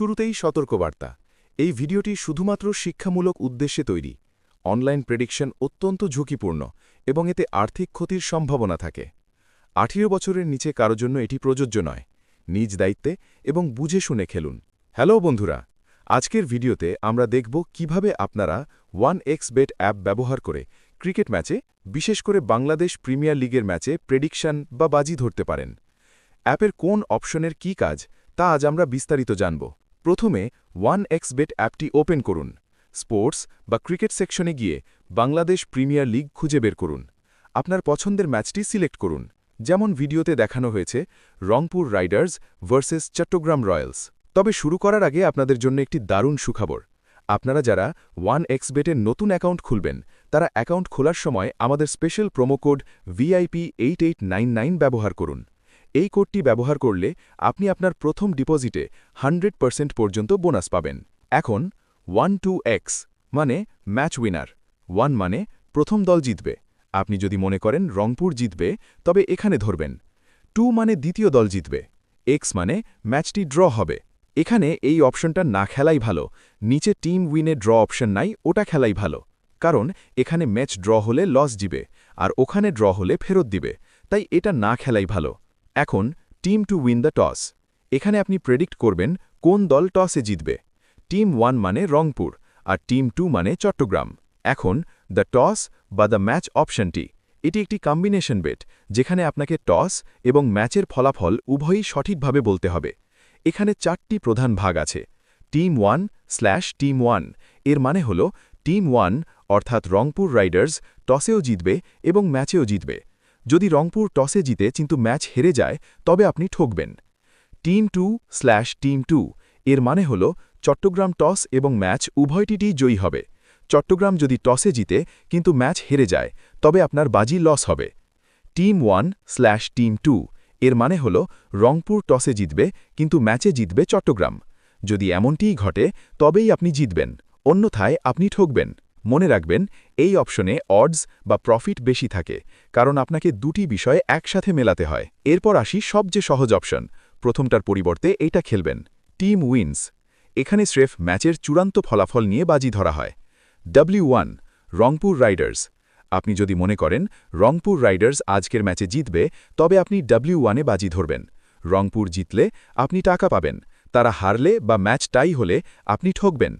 শুরুতেই সতর্কবার্তা। এই ভিডিওটি শুধুমাত্র শিক্ষামূলক উদ্দেশ্যে তৈরি। অনলাইন প্রেডিকশন অত্যন্ত ঝুঁকিপূর্ণ এবং এতে আর্থিক ক্ষতির সম্ভাবনা থাকে। আঠেরো বছরের নিচে কারও জন্য এটি প্রযোজ্য নয়। নিজ দায়িত্বে এবং বুঝে শুনে খেলুন। হ্যালো বন্ধুরা, আজকের ভিডিওতে আমরা দেখব কীভাবে আপনারা ওয়ান এক্স বেট অ্যাপ ব্যবহার করে ক্রিকেট ম্যাচে, বিশেষ করে বাংলাদেশ প্রিমিয়ার লিগের ম্যাচে প্রেডিকশন বা বাজি ধরতে পারেন। অ্যাপের কোন অপশনের কি কাজ, তা আজ আমরা বিস্তারিত জানব। প্রথমে ওয়ান এক্স বেট অ্যাপটি ওপেন করুন। স্পোর্টস বা ক্রিকেট সেকশনে গিয়ে বাংলাদেশ প্রিমিয়ার লিগ খুঁজে বের করুন। আপনার পছন্দের ম্যাচটি সিলেক্ট করুন, যেমন ভিডিওতে দেখানো হয়েছে Rangpur riders versus Chattogram royals. তবে শুরু করার আগে আপনাদের জন্য একটি দারুণ সুখবর। আপনারা যারা ওয়ান এক্স বেটের নতুন অ্যাকাউন্ট খুলবেন, তারা অ্যাকাউন্ট খোলার সময় আমাদের special promo code VIP eight eight nine nine ব্যবহার করুন। এই কোডটি ব্যবহার করলে আপনি আপনার প্রথম ডিপোজিটে হান্ড্রেড পর্যন্ত বোনাস পাবেন। এখন ওয়ান টু এক্স মানে ম্যাচ উইনার। ওয়ান মানে প্রথম দল জিতবে। আপনি যদি মনে করেন রংপুর জিতবে, তবে এখানে ধরবেন। টু মানে দ্বিতীয় দল জিতবে। এক্স মানে ম্যাচটি ড্র হবে। এখানে এই অপশনটা না খেলাই ভালো। নিচে টিম উইনে ড্র অপশন নাই, ওটা খেলাই ভালো। কারণ এখানে ম্যাচ ড্র হলে লস দিবে, আর ওখানে ড্র হলে ফেরত দিবে। তাই এটা না খেলাই ভালো। এখন team to win the toss এখানে আপনি প্রেডিক্ট করবেন কোন দল টসে জিতবে। টিম ওয়ান মানে রংপুর, আর টিম টু মানে চট্টগ্রাম। এখন দ্য টস বা দ্য ম্যাচ অপশনটি এটি একটি কম্বিনেশন বেট যেখানে আপনাকে টস এবং ম্যাচের ফলাফল উভয়ই সঠিকভাবে বলতে হবে। এখানে চারটি প্রধান ভাগ আছে টিম ওয়ান স্ল্যাশ টিম ওয়ানের মানে হল টিম ওয়ান অর্থাৎ রংপুর রাইডার্স টসেও জিতবে এবং ম্যাচেও জিতবে। যদি রংপুর টসে জিতে কিন্তু ম্যাচ হেরে যায়, তবে আপনি ঠকবেন। Team two slash team two. এর মানে হল, চট্টগ্রাম টস এবং ম্যাচ উভয়টিতেই জয়ী হবে। চট্টগ্রাম যদি টসে জিতে কিন্তু ম্যাচ হেরে যায়, তবে আপনার বাজি লস হবে। Team one slash team two. এর মানে হল, রংপুর টসে জিতবে কিন্তু ম্যাচে জিতবে চট্টগ্রাম। যদি এমনটিই ঘটে, তবেই আপনি জিতবেন। অন্যথায় আপনি ঠকবেন। মনে রাখবেন, এই অপশনে অডস বা প্রফিট বেশি থাকে, কারণ আপনাকে দুটি বিষয় একসাথে মেলাতে হয়। এরপর আসি সবচেয়ে সহজ অপশন প্রথমটার পরিবর্তে এটা খেলবেন টিম উইন্স এখানে স্রেফ ম্যাচের চূড়ান্ত ফলাফল নিয়ে বাজি ধরা হয়। W one Rangpur riders. আপনি যদি মনে করেন, রংপুর রাইডার্স আজকের ম্যাচে জিতবে, তবে আপনি ডাব্লিউ ওয়ানে বাজি ধরবেন। রংপুর জিতলে আপনি টাকা পাবেন, তারা হারলে বা ম্যাচ টাই হলে আপনি ঠকবেন।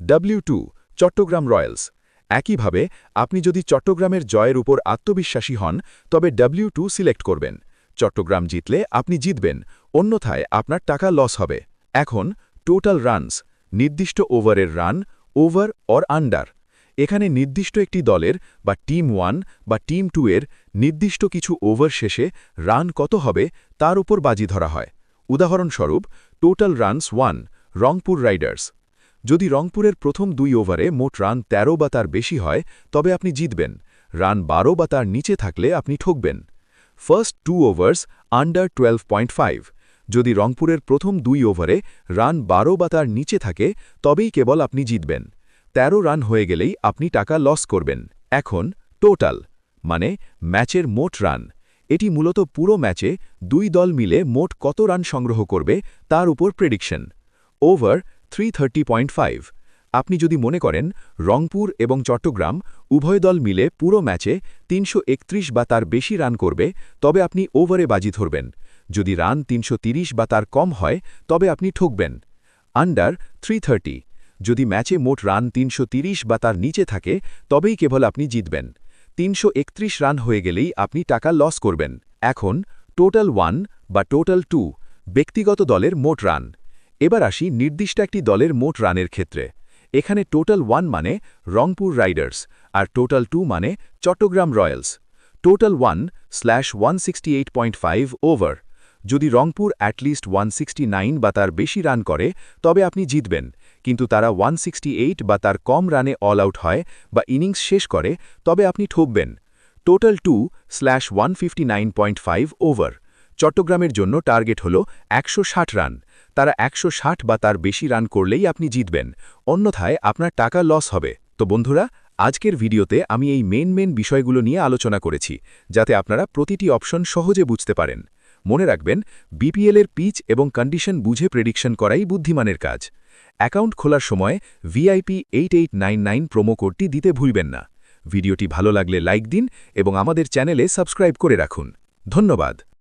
W two Chattogram royals. একইভাবে, আপনি যদি চট্টগ্রামের জয়ের উপর আত্মবিশ্বাসী হন, তবে ডাব্লিউ টু সিলেক্ট করবেন। চট্টগ্রাম জিতলে আপনি জিতবেন, অন্যথায় আপনার টাকা লস হবে। এখন, টোটাল রানস, নির্দিষ্ট ওভারের রান, ওভার অর আন্ডার। এখানে নির্দিষ্ট একটি দলের বা টিম ওয়ান বা টিম টু এর নির্দিষ্ট কিছু ওভার শেষে রান কত হবে, তার উপর বাজি ধরা হয়। উদাহরণস্বরূপ, total runs one, Rangpur Riders. যদি রংপুরের প্রথম দুই ওভারে মোট রান ১৩ বা তার বেশি হয়, তবে আপনি জিতবেন। রান বারো বা তার নিচে থাকলে আপনি ঠকবেন। First two overs, under twelve point five. যদি রংপুরের প্রথম দুই ওভারে রান বারো বা তার নিচে থাকে, তবেই কেবল আপনি জিতবেন। ১৩ রান হয়ে গেলেই আপনি টাকা লস করবেন। এখন টোটাল মানে ম্যাচের মোট রান। এটি মূলত পুরো ম্যাচে দুই দল মিলে মোট কত রান সংগ্রহ করবে, তার উপর প্রেডিকশন। ওভার থ্রি আপনি যদি মনে করেন রংপুর এবং চট্টগ্রাম উভয় দল মিলে পুরো ম্যাচে তিনশো একত্রিশ বা তার বেশি রান করবে, তবে আপনি ওভারে বাজি ধরবেন। যদি রান তিনশো বা তার কম হয়, তবে আপনি ঠকবেন। আন্ডার থ্রি যদি ম্যাচে মোট রান তিনশো বা তার নিচে থাকে, তবেই কেবল আপনি জিতবেন। তিনশো একত্রিশ রান হয়ে গেলেই আপনি টাকা লস করবেন। এখন টোটাল ওয়ান বা টোটাল টু ব্যক্তিগত দলের মোট রান। এবার আসি নির্দিষ্ট একটি দলের মোট রানের ক্ষেত্রে। এখানে টোটাল ওয়ান মানে রংপুর রাইডার্স আর টোটাল টু মানে Chittagong Royals. Total one slash one over. যদি রংপুর অ্যাটলিস্ট ওয়ান বা তার বেশি রান করে, তবে আপনি জিতবেন। কিন্তু তারা ওয়ান বা তার কম রানে অল আউট হয় বা ইনিংস শেষ করে, তবে আপনি ঠকবেন। Total two slash one over. চট্টগ্রামের জন্য টার্গেট হল একশো ষাট রান। তারা একশো ষাট বা তার বেশি রান করলেই আপনি জিতবেন। অন্যথায় আপনার টাকা লস হবে। তো বন্ধুরা, আজকের ভিডিওতে আমি এই মেন মেন বিষয়গুলো নিয়ে আলোচনা করেছি, যাতে আপনারা প্রতিটি অপশন সহজে বুঝতে পারেন। মনে রাখবেন বিপিএলের পিচ এবং কন্ডিশন বুঝে প্রেডিকশন করাই বুদ্ধিমানের কাজ। অ্যাকাউন্ট খোলার সময় VIP eight eight nine nine promo কোডটি দিতে ভুলবেন না। ভিডিওটি ভালো লাগলে লাইক দিন এবং আমাদের চ্যানেলে সাবস্ক্রাইব করে রাখুন। ধন্যবাদ।